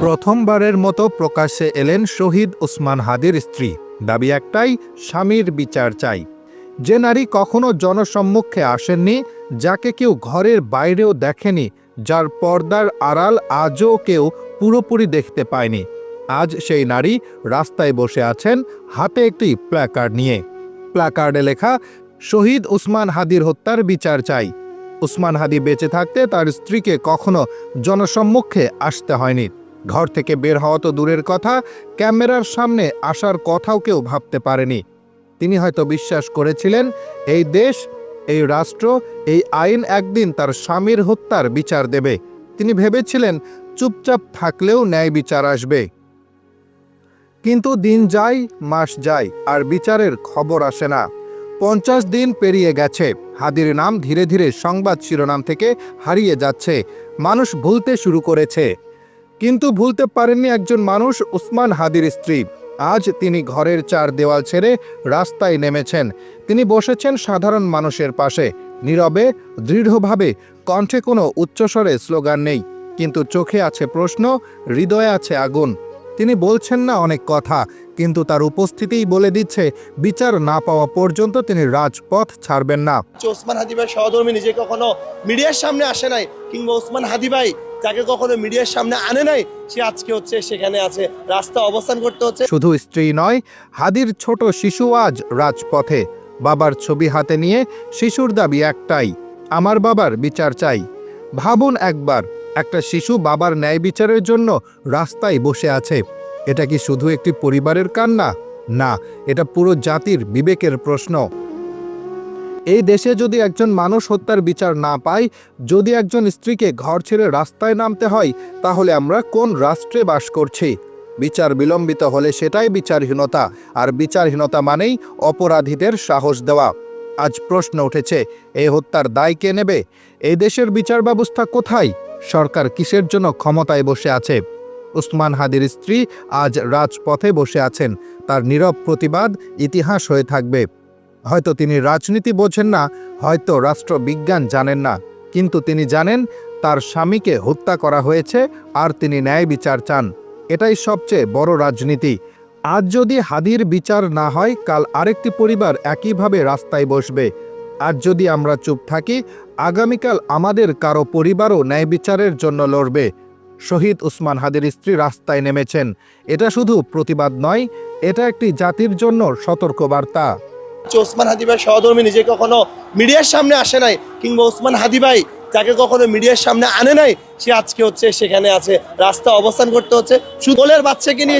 প্রথমবারের মতো প্রকাশ্যে এলেন শহীদ ওসমান হাদির স্ত্রী। দাবি একটাই, স্বামীর বিচার চাই। যে নারী কখনো জনসম্মুখে আসেননি, যাকে কেউ ঘরের বাইরেও দেখেনি, যার পর্দার আড়াল আজও কেউ পুরোপুরি দেখতে পায়নি। আজ সেই নারী রাস্তায় বসে আছেন হাতে একটি প্ল্যাকার্ড নিয়ে। প্ল্যাকার্ডে লেখা, শহীদ উসমান হাদির হত্যার বিচার চাই। উসমান হাদি বেঁচে থাকতে তার স্ত্রীকে কখনো জনসম্মুখে আসতে হয়নি। ঘর থেকে বের হওয়া তো দূরের কথা, ক্যামেরার সামনে আসার কথাও কেউ ভাবতে পারেনি। তিনি হয়তো বিশ্বাস করেছিলেন, এই দেশ, এই রাষ্ট্র, এই আইন একদিন তার স্বামীর হত্যার বিচার দেবে। তিনি ভেবেছিলেন, চুপচাপ থাকলেও ন্যায় বিচার আসবে। কিন্তু দিন যায়, মাস যায়, আর বিচারের খবর আসে না। পঞ্চাশ দিন পেরিয়ে গেছে। হাদির নাম ধীরে ধীরে সংবাদ শিরোনাম থেকে হারিয়ে যাচ্ছে। মানুষ ভুলতে শুরু করেছে। কিন্তু ভুলতে পারেননি একজন মানুষ, উসমান হাদির স্ত্রী। আজ তিনি ঘরের চার দেওয়াল ছেড়ে রাস্তায় নেমেছেন। তিনি বসেছেন সাধারণ মানুষের পাশে। নীরবে, দৃঢ়ভাবে, কণ্ঠে কোনো উচ্চস্বরে স্লোগান নেই। কিন্তু চোখে আছে প্রশ্ন, হৃদয়ে আছে আগুন। তিনি বলছেন না অনেক কথা, কিন্তু তার উপস্থিতিই বলে দিচ্ছে, বিচার না পাওয়া পর্যন্ত তিনি রাজপথ ছাড়বেন না। ওসমান হাদিভাই সহধর্মী, নিজে কখনো মিডিয়ার সামনে আসে নাই, কিংবা ওসমান হাদি ভাই যাকে কখনো মিডিয়ার সামনে আনে নাই, সে আজকে হচ্ছে সেখানে আছে। রাস্তা অবস্থান করতে হচ্ছে। শুধু স্ত্রী নয়, হাদির ছোট শিশু আজ রাজপথে। বাবার ছবি হাতে নিয়ে শিশুর দাবি একটাই, আমার বাবার বিচার চাই। ভাবুন একবার, একটা শিশু বাবার ন্যায় বিচারের জন্য রাস্তায় বসে আছে। এটা কি শুধু একটি পরিবারের কান্না? না, এটা পুরো জাতির বিবেকের প্রশ্ন। এই দেশে যদি একজন মানুষ হত্যার বিচার না পায়, যদি একজন স্ত্রীকে ঘর ছেড়ে রাস্তায় নামতে হয়, তাহলে আমরা কোন রাষ্ট্রে বাস করছি? বিচার বিলম্বিত হলে সেটাই বিচারহীনতা, আর বিচারহীনতা মানেই অপরাধীদের সাহস দেওয়া। আজ প্রশ্ন উঠেছে এই হত্যার দায় কে নেবে? এই দেশের বিচার ব্যবস্থা কোথায়? সরকার কিসের জন্য ক্ষমতায় বসে আছে? উসমান হাদির স্ত্রী আজ রাজপথে বসে আছেন। তার নীরব প্রতিবাদ ইতিহাস হয়ে থাকবে। হয়তো তিনি রাজনীতি বোঝেন না, হয়তো রাষ্ট্রবিজ্ঞান জানেন না। কিন্তু তিনি জানেন, তার স্বামীকে হত্যা করা হয়েছে আর তিনি ন্যায় বিচার চান। এটাই সবচেয়ে বড় রাজনীতি। আজ যদি হাদির বিচার না হয়, কাল আরেকটি পরিবার একইভাবে রাস্তায় বসবে। আর যদি আমরা চুপ থাকি, আগামীকাল আমাদের কারও পরিবারও ন্যায় বিচারের জন্য লড়বে। শহীদ উসমান হাদির স্ত্রী রাস্তায় নেমেছেন। এটা শুধু প্রতিবাদ নয়, এটা একটি জাতির জন্য সতর্কবার্তা। হচ্ছে ওসমান হাদি ভাই সহধর্মী, নিজে কখনো মিডিয়ার সামনে আসে নাই, কিংবা ওসমান হাদি ভাই যাকে কখনো মিডিয়ার সামনে আনে নাই, সে আজকে হচ্ছে সেখানে আছে, রাস্তা অবস্থান করতে হচ্ছে। সুদলের বাচ্চাকে নিয়ে